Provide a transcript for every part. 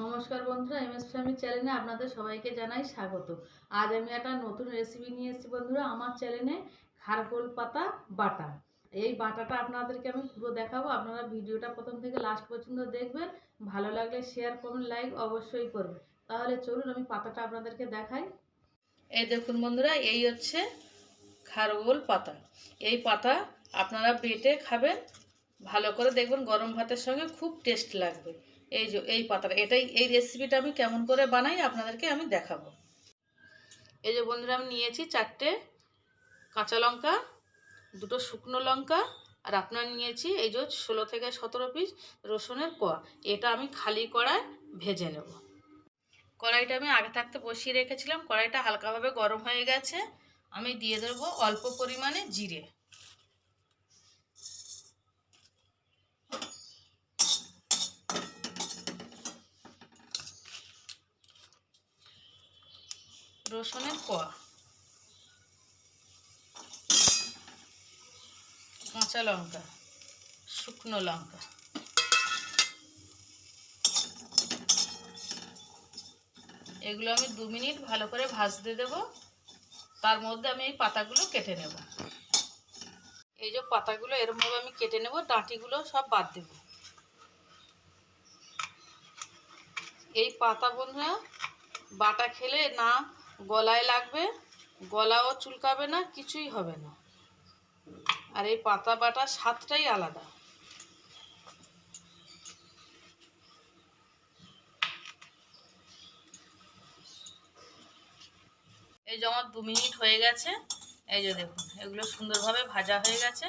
নমস্কার বন্ধুরা M S family চ্যানেলে আপনাদের সবাইকে জানাই স্বাগত। আজ আমি একটা নতুন রেসিপি নিয়ে এসেছি বন্ধুরা, আমার চ্যানেলে খারকোল পাতা বাটা। এই বাটাটা আপনাদেরকে আমি পুরো দেখাবো, আপনারা ভিডিওটা প্রথম থেকে লাস্ট পর্যন্ত দেখবেন, ভালো লাগলে শেয়ার করুন লাইক অবশ্যই করবেন। তাহলে চলুন আমি পাতাটা আপনাদেরকে দেখাই। এই দেখুন বন্ধুরা, এই হচ্ছে খারগোল পাতা। এই পাতা আপনারা বেটে খাবেন, ভালো করে দেখবেন গরম ভাতের সঙ্গে খুব টেস্ট লাগবে। এই যে, এই পাতাটা, এটাই, এই রেসিপিটা আমি কেমন করে বানাই আপনাদেরকে আমি দেখাবো। এই যে বন্ধুরা, আমি নিয়েছি চারটে কাঁচা লঙ্কা, দুটো শুকনো লঙ্কা, আর আপনার নিয়েছি এই যে ষোলো থেকে সতেরো পিস রসুনের কোয়া। এটা আমি খালি কড়ায় ভেজে নেব। কড়াইটা আমি আগে থাকতে বসিয়ে রেখেছিলাম। কড়াইটা হালকাভাবে গরম হয়ে গেছে। আমি দিয়ে দেবো অল্প পরিমাণে জিরে। রসুনের কোয়া। কাঁচা লঙ্কা, শুকনো লঙ্কা। এগুলো আমি দু মিনিট ভালো করে ভাজতে দেব। তার মধ্যে আমি এই পাতাগুলো কেটে নেব। এই যে পাতাগুলো এরমভাবে আমি কেটে নেব, ডাঁটিগুলো সব বাদ দেব। এই পাতা বন্ধুরা, বাটা খেলে না গলায় লাগবে, গলাও চুলকাবে না, কিছুই হবে না। আর এই পাতা বাটা স্বাদটাই আলাদা। এই যে আমার দু মিনিট হয়ে গেছে, এই যে দেখুন, এগুলো সুন্দরভাবে ভাজা হয়ে গেছে,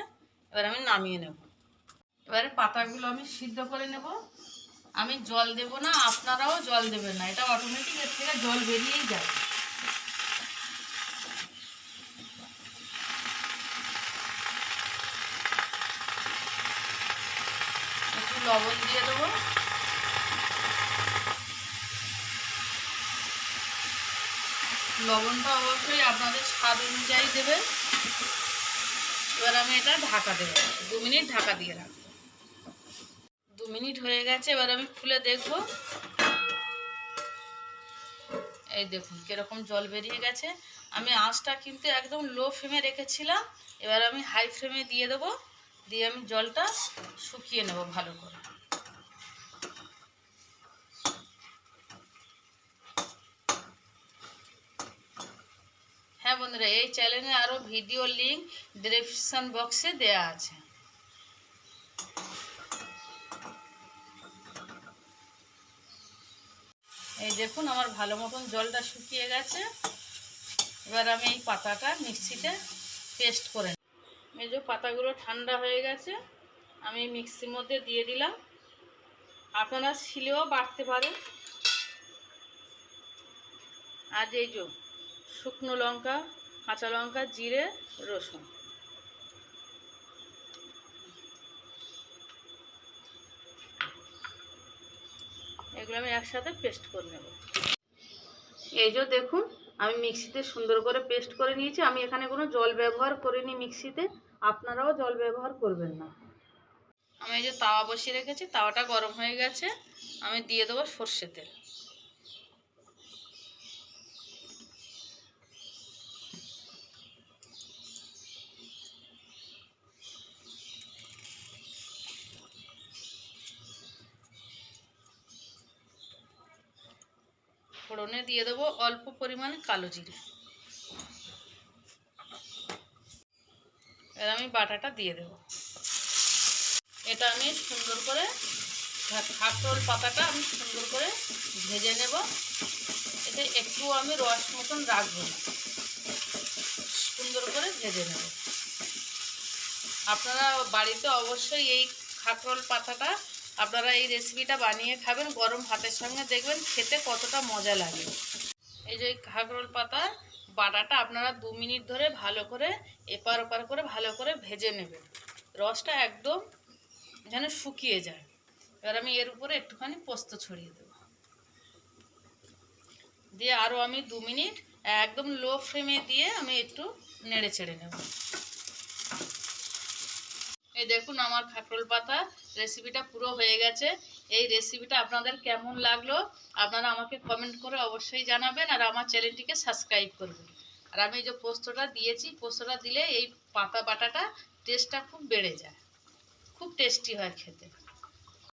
এবার আমি নামিয়ে নেব। এবারে পাতাগুলো আমি সিদ্ধ করে নেব। আমি জল দেব না, আপনারাও জল দেবেন না, এটা অটোমেটিক এর থেকে জল বেরিয়েই যাবে। লবণ দিয়ে দেবো। লবণটা অবশ্যই আপনাদের স্বাদ অনুযায়ী দেবেন। এবার আমি এটা ঢাকা দেবো। দু মিনিট ঢাকা দিয়ে রাখব। দু মিনিট হয়ে গেছে, এবার আমি খুলে দেখব। এই দেখুন কীরকম জল বেরিয়ে গেছে। আমি আঁচটা কিন্তু একদম লো ফ্লেমে রেখেছিলাম। এবার আমি হাই ফ্লেমে দিয়ে দেবো। দিয়ে আমি জলটা শুকিয়ে নেব ভালো করে। হ্যাঁ বন্ধুরা, এই চ্যানেলে আরও ভিডিও লিঙ্ক ডিসক্রিপশান বক্সে দেয়া আছে। এই দেখুন, আমার ভালো মতন জলটা শুকিয়ে গেছে। এবার আমি এই পাতাটা মিক্সিতে পেস্ট করে যে পাতাগুলো ঠান্ডা হয়ে গেছে, আমি মিক্সির মধ্যে দিয়ে দিলাম। আপনারা শিলেও বাটতে পারেন। আর এই যে শুকনো লঙ্কা, কাঁচা লঙ্কা, জিরে, রসুন। এগুলো আমি একসাথে পেস্ট করে নেব। এই যে দেখুন আমি মিক্সিতে সুন্দর করে পেস্ট করে নিয়েছি। আমি এখানে কোনো জল ব্যবহার করিনি মিক্সিতে। আপনারাও জল ব্যবহার করবেন না। আমি এই যে তাওয়া বসিয়ে রেখেছি, তাওয়াটা গরম হয়ে গেছে। আমি দিয়ে দেবো সর্ষে তেল। ফোড়নে দিয়ে দেবো অল্প পরিমাণে কালো জিরে। এবার আমি বাটাটা দিয়ে দেব। এটা আমি সুন্দর করে খাকরোল পাতাটা আমি সুন্দর করে ভেজে নেব। এতে একটু আমি রস মতন রাখব না। সুন্দর করে ভেজে নেব। আপনারা বাড়িতে অবশ্যই এই খাকরোল পাতাটা আপনারা এই রেসিপিটা বানিয়ে খাবেন, গরম ভাতের সঙ্গে দেখবেন খেতে কতটা মজা লাগে। এই যে খাগরোল পাতা, বাটাটা আপনারা দু মিনিট ধরে ভালো করে এপার ওপার করে ভালো করে ভেজে নেবেন। রসটা একদম যেন শুকিয়ে যায়। এবার আমি এর উপরে একটুখানি পোস্ত ছড়িয়ে দেব। দিয়ে আরও আমি দু মিনিট একদম লো ফ্লেমে দিয়ে আমি একটু নেড়ে চেড়ে নেব। এই দেখুন আমার খাটল পাতা রেসিপিটা পুরো হয়ে গেছে। এই রেসিপিটা আপনাদের কেমন লাগল, আপনারা আমাকে কমেন্ট করে অবশ্যই জানাবেন আর আমার চ্যানেলটিকে সাবস্ক্রাইব করবেন। আর আমি এই যে পোস্তটা দিয়েছি, পোস্তটা দিলে এই পাতা বাটাটা টেস্টটা খুব বেড়ে যায়। খুব টেস্টি হয় খেতে।